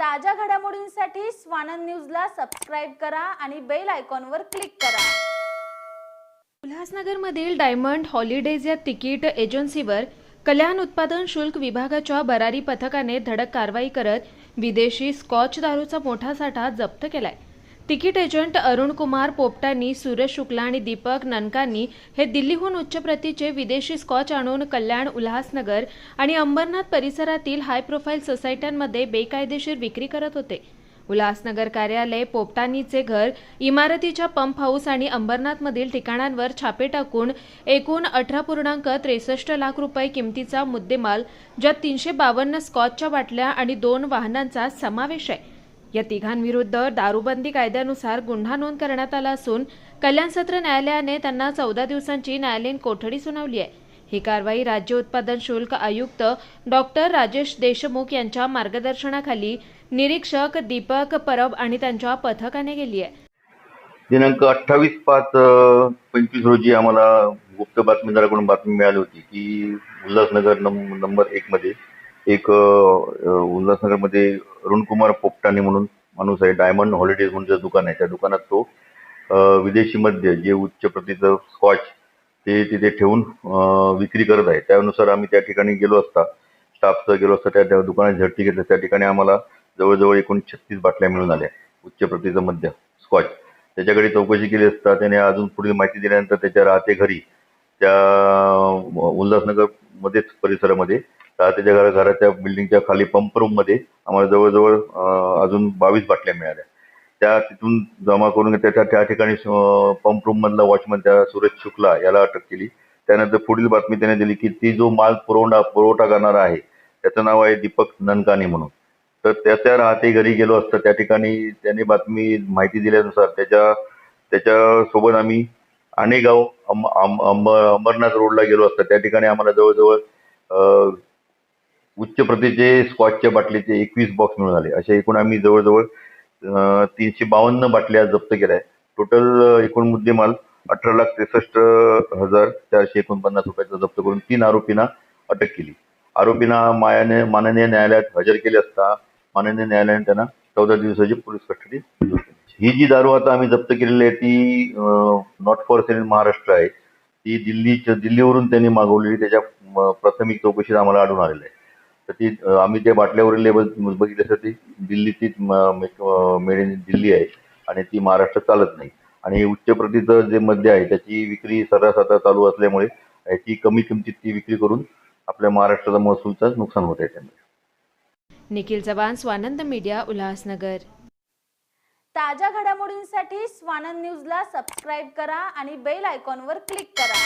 ताज्या घडामोडींसाठी स्वानंद न्यूजला सबस्क्राईब करा आणि बेल आयकॉनवर क्लिक करा. उल्हासनगरमधील डायमंड हॉलिडेज या तिकीट एजन्सीवर कल्याण उत्पादन शुल्क विभागाच्या बरारी पथकाने धडक कारवाई करत विदेशी स्कॉच दारूचा मोठा साठा जप्त केलाय. तिकीट एजंट अरुण कुमार पोपटांनी सूरज शुक्ला आणि दीपक ननकांनी हे दिल्लीहून उच्च प्रतीचे विदेशी स्कॉच आणून कल्याण उल्हासनगर आणि अंबरनाथ परिसरातील हाय प्रोफाईल सोसायट्यांमध्ये बेकायदेशीर विक्री करत होते. उल्हासनगर कार्यालय पोपटानीचे घर इमारतीच्या पंप हाऊस आणि अंबरनाथमधील ठिकाणांवर छापे टाकून एकूण अठरा पूर्णांक त्रेसष्ट लाख रुपये किमतीचा मुद्देमाल ज्यात तीनशे बावन्न स्कॉचच्या बाटल्या आणि दोन वाहनांचा समावेश आहे. या तिघांविरुद्ध दारूबंदी कायद्यानुसार गुन्हा नोंद करण्यात आला असून कल्याण सत्र न्यायालयाने त्यांना चौदा दिवसांची न्यायालयीन कोठडी सुनावली आहे. ही कारवाई राज्य उत्पादन शुल्क आयुक्त डॉक्टर राजेश देशमुख यांच्या मार्गदर्शनाखाली निरीक्षक दीपक परब आणि त्यांच्या पथकाने गेली आहे. दिनांक अठ्ठावीस पाच पंचवीस रोजी आम्हाला गुप्त बातमीदाराकडून बातमी मिळाली होती की उल्हासनगर नंबर एक मध्ये एक उल्हासनगरमध्ये अरुणकुमार पोपटाने म्हणून माणूस आहे. डायमंड हॉलिडेज म्हणून जे दुकान आहे त्या दुकानात तो विदेशी मद्य जे उच्च प्रतीचं स्कॉच ते तिथे ठेवून विक्री करत आहे. त्यानुसार आम्ही त्या ठिकाणी गेलो असता स्टाफचं गेलो असता त्या त्या दुकानात झडती घेतली त्या ठिकाणी आम्हाला जवळजवळ एकूण छत्तीस बाटल्या मिळून आल्या उच्च प्रतीचं मद्य स्कॉच त्याच्याकडे चौकशी केली असता त्याने अजून पुढील माहिती दिल्यानंतर त्याच्या राहते घरी त्या उल्हासनगर मध्येच परिसरामध्ये राहतेच्या घरा घराच्या बिल्डिंगच्या खाली पंप रूममध्ये आम्हाला जवळजवळ अजून बावीस बाटल्या मिळाल्या. त्या तिथून जमा करून त्याच्या त्या ठिकाणी पंप रूम मधला वॉचमन त्या सुरेश शुक्ला याला अटक केली. त्यानंतर पुढील बातमी त्याने दिली की ती जो माल पुरवणा पुरवठा करणारा आहे त्याचं नाव आहे दीपक ननकानी म्हणून. तर त्याच्या राहते घरी गेलो असता त्या ठिकाणी त्याने बातमी माहिती दिल्यानुसार त्याच्या त्याच्यासोबत आम्ही अनेगाव अंब अंब अंब अंबरनाथ रोडला गेलो असता. त्या ठिकाणी आम्हाला जवळजवळ उच्च प्रतीचे स्कॉचच्या बाटलीचे एकवीस बॉक्स मिळून आले. असे एकूण आम्ही जवळजवळ तीनशे बावन्न बाटल्या जप्त केल्या टोटल एकूण मुद्देमाल अठरा लाख त्रेसष्ट हजार चारशे एकोणपन्नास रुपयाचा जप्त करून तीन आरोपींना अटक केली. आरोपींना मायाने माननीय न्यायालयात हजर केले असता माननीय न्यायालयाने त्यांना चौदा दिवसाची पोलीस कस्टडी ही जी दारू आता आम्ही जप्त केलेली आहे ती not for sale in Maharashtra आहे. ती दिल्लीच्या दिल्लीवरून त्यांनी मागवलेली त्याच्या प्राथमिक चौकशीत आम्हाला आढळून आलेली आहे. तर ती आम्ही त्या बाटल्यावरील लेबल बघितलं तर ती दिल्लीचीच मेड इन दिल्ली आहे आणि ती महाराष्ट्रात चालत नाही. आणि उच्च प्रतीचं जे मद्य आहे त्याची विक्री सर्रास आता चालू असल्यामुळे याची कमी किमतीत ती विक्री करून आपल्या महाराष्ट्राचा महसूलचं नुकसान होत आहे त्यामुळे. निखिल चव्हाण स्वानंद मीडिया उल्हासनगर. ताज्या घडामोडींसाठी स्वानंद न्यूजला सबस्क्राईब करा आणि बेल आयकॉनवर क्लिक करा.